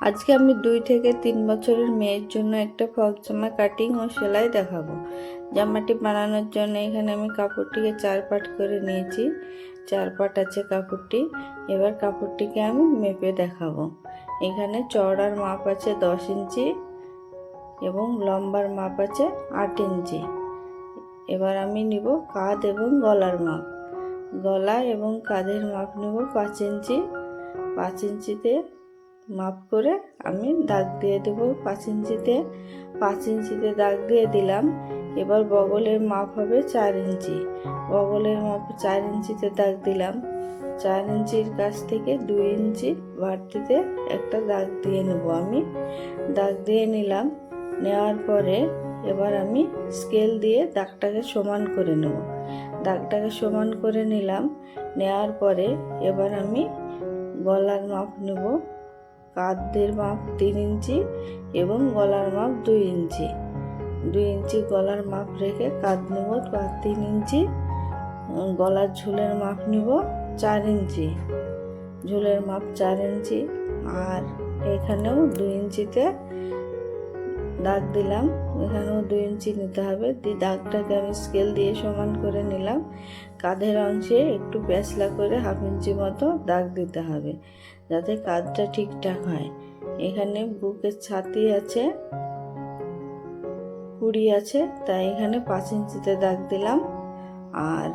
আজকে আমি দুই থেকে তিন বছরের মেয়ের জন্য একটা ফ্রক জামা কাটিং ও সেলাই দেখাবো। জামাটি বানানোর জন্য এখানে আমি কাপড়টিকে চার পাট করে নিয়েছি। চার পাট আছে কাপড়টি। এবার কাপড়টিকে আমি মেপে দেখাবো। এখানে চওড়ার মাপ আছে দশ ইঞ্চি এবং লম্বার মাপ আছে আট ইঞ্চি। এবার আমি নিব কাঁধ এবং গলার মাপ। গলা এবং কাঁধের মাপ নেব পাঁচ ইঞ্চি। পাঁচ ইঞ্চিতে মাপ করে আমি দাগ দিয়ে দেবো পাঁচ ইঞ্চিতে। পাঁচ ইঞ্চিতে দাগ দিয়ে দিলাম। এবার বগলের মাপ হবে চার ইঞ্চি। বগলের মাপ চার ইঞ্চিতে দাগ দিলাম। চার ইঞ্চির কাছ থেকে দুই ইঞ্চি বাড়তিতে একটা দাগ দিয়ে নেব আমি। দাগ দিয়ে নিলাম। নেওয়ার পরে এবার আমি স্কেল দিয়ে দাগটাকে সমান করে নেব। দাগটাকে সমান করে নিলাম। নেওয়ার পরে এবার আমি গলার মাপ নেব। কাঁধের মাপ তিন ইঞ্চি এবং গলার মাপ দুই ইঞ্চি। দুই ইঞ্চি গলার মাপ রেখে কাঁধ নেব তিন ইঞ্চি। গলার ঝুলের মাপ নেব চার ইঞ্চি। ঝুলের মাপ চার ইঞ্চি। আর এখানেও দুই ইঞ্চিতে দাগ দিলাম। এখানেও দুই ইঞ্চি নিতে হবে। দিয়ে দাগটাকে আমি স্কেল দিয়ে সমান করে নিলাম। কাঁধের অংশে একটু পেঁচলা করে হাফ ইঞ্চি মতো দাগ দিতে হবে, যাতে কাঁধটা ঠিকঠাক হয়। এখানে বুকের ছাতি আছে, কুড়ি আছে, তাই এখানে পাঁচ ইঞ্চিতে দাগ দিলাম। আর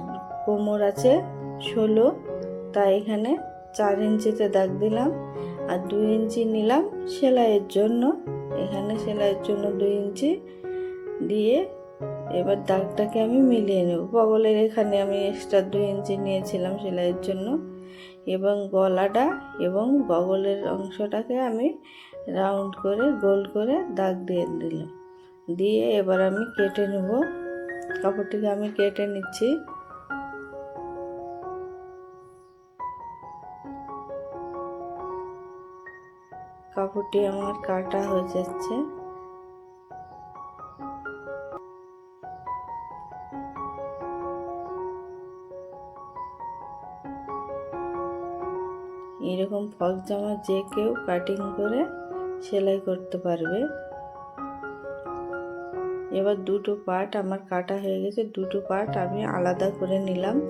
কোমর আছে ষোলো, তাই এখানে চার ইঞ্চিতে দাগ দিলাম। আর দুই ইঞ্চি নিলাম সেলাইয়ের জন্য। এখানে সেলাইয়ের জন্য দুই ইঞ্চি দিয়ে এবার দাগটাকে আমি মিলিয়ে নেব। বগলের এখানে আমি এক্সট্রা দুই ইঞ্চি নিয়েছিলাম সেলাইয়ের জন্য। এবং গলাটা এবং বগলের অংশটাকে আমি রাউন্ড করে, গোল করে দাগ দিয়ে দিলাম। দিয়ে এবার আমি কেটে নেব। কাপড়টিকে আমি কেটে নিচ্ছি। কাপড়টি আমার কাটা হয়ে যাচ্ছে। এরকম ফল জামা যে কেউ কাটিং করে সেলাই করতে পারবে। এবার দুটো পার্ট আমার কাটা হয়ে গেছে, দুটো পার্ট আমি আলাদা করে নিলাম।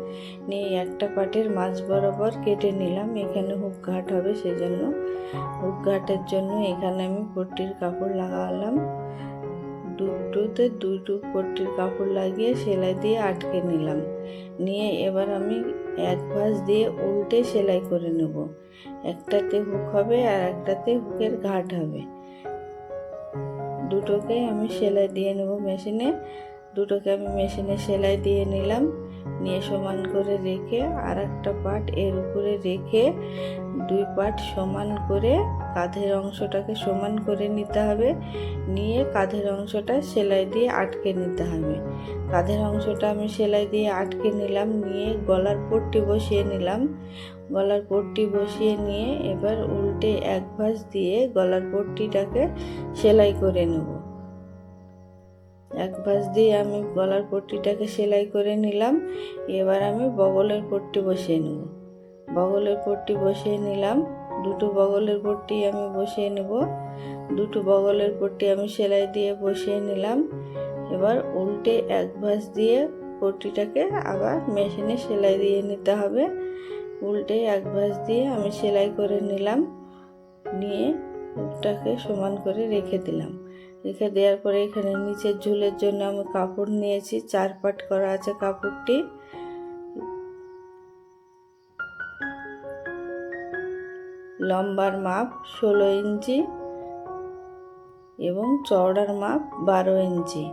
নিয়ে একটা পার্টের মাঝ বরাবর কেটে নিলাম, এখানে হুক ঘাট হবে সেজন্য। হুক ঘাটের জন্য এখানে আমি পট্টির কাপড় লাগালাম। দুটোতে দুটো পট্টির কাপড় লাগিয়ে সেলাই দিয়ে আটকে নিলাম। নিয়ে এবার আমি এক ভাঁজ দিয়ে উল্টে সেলাই করে নেব। একটাতে হুক হবে আর একটাতে হুকের ঘাট হবে। দুটোকে আমি সেলাই দিয়ে নেব মেশিনে। দুটোকে আমি মেশিনে সেলাই দিয়ে নিলাম। নিয়ে সমান করে রেখে আর একটা পার্ট এর উপরে রেখে দুই পাট সমান করে কাঁধের অংশটাকে সমান করে নিতে হবে। নিয়ে কাঁধের অংশটা সেলাই দিয়ে আটকে নিতে হবে। কাঁধের অংশটা আমি সেলাই দিয়ে আটকে নিলাম, নিয়ে গলার পট্টি বসিয়ে নিলাম। গলার পট্টি বসিয়ে নিয়ে এবার উল্টে এক ভাঁজ দিয়ে গলার পট্টিটাকে সেলাই করে নেব। এক ভাঁজ দিয়ে আমি গলার পট্টিটাকে সেলাই করে নিলাম। এবার আমি বগলের পট্টি বসিয়ে নেব। বগলের পট্টি বসিয়ে নিলাম। দুটো বগলের পট্টি আমি বসিয়ে নেব। দুটো বগলের পট্টি আমি সেলাই দিয়ে বসিয়ে নিলাম। এবার উল্টে এক ভাঁজ দিয়ে পট্টিটাকে আবার মেশিনে সেলাই দিয়ে নিতে হবে। উল্টে এক ভাঁজ দিয়ে আমি সেলাই করে নিলাম। নিয়ে ওটাকে সমান করে রেখে দিলাম। রেখে দেওয়ার পরে এখানে নিচের ঝুলের জন্য আমি কাপড় নিয়েছি চার পাট করা আছে কাপড়টি। লম্বার মাপ ষোলো ইঞ্চি এবং চওড়ার মাপ বারো ইঞ্চি।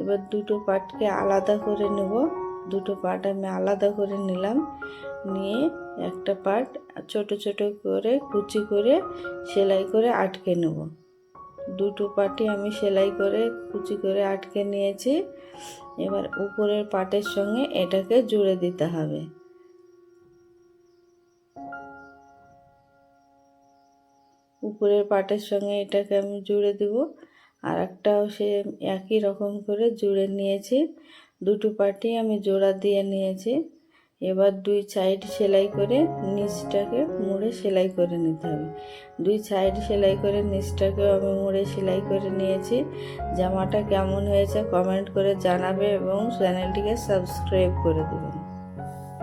এবার দুটো পাটকে আলাদা করে নেব। দুটো পাট আমি আলাদা করে নিলাম। নিয়ে একটা পাট ছোট ছোট করে কুচি করে সেলাই করে আটকে নেব। দুটো পাটি আমি সেলাই করে কুচি করে আটকে নিয়েছি। এবার উপরের পাটের সঙ্গে এটাকে জুড়ে দিতে হবে। উপরের পাটের সঙ্গে এটাকে আমি জুড়ে দেব। আর একটাও সে একই রকম করে জুড়ে নিয়েছি। দুটো পাটি আমি জোড়া দিয়ে নিয়েছি। এবার দুই সাইড সেলাই করে নিচটাকে মুড়ে সেলাই করে নিতে হবে। দুই সাইড সেলাই করে নিচটাকেও আমি মুড়ে সেলাই করে নিয়েছি। জামাটা কেমন হয়েছে কমেন্ট করে জানাবে এবং চ্যানেলটিকে সাবস্ক্রাইব করে দেবেন।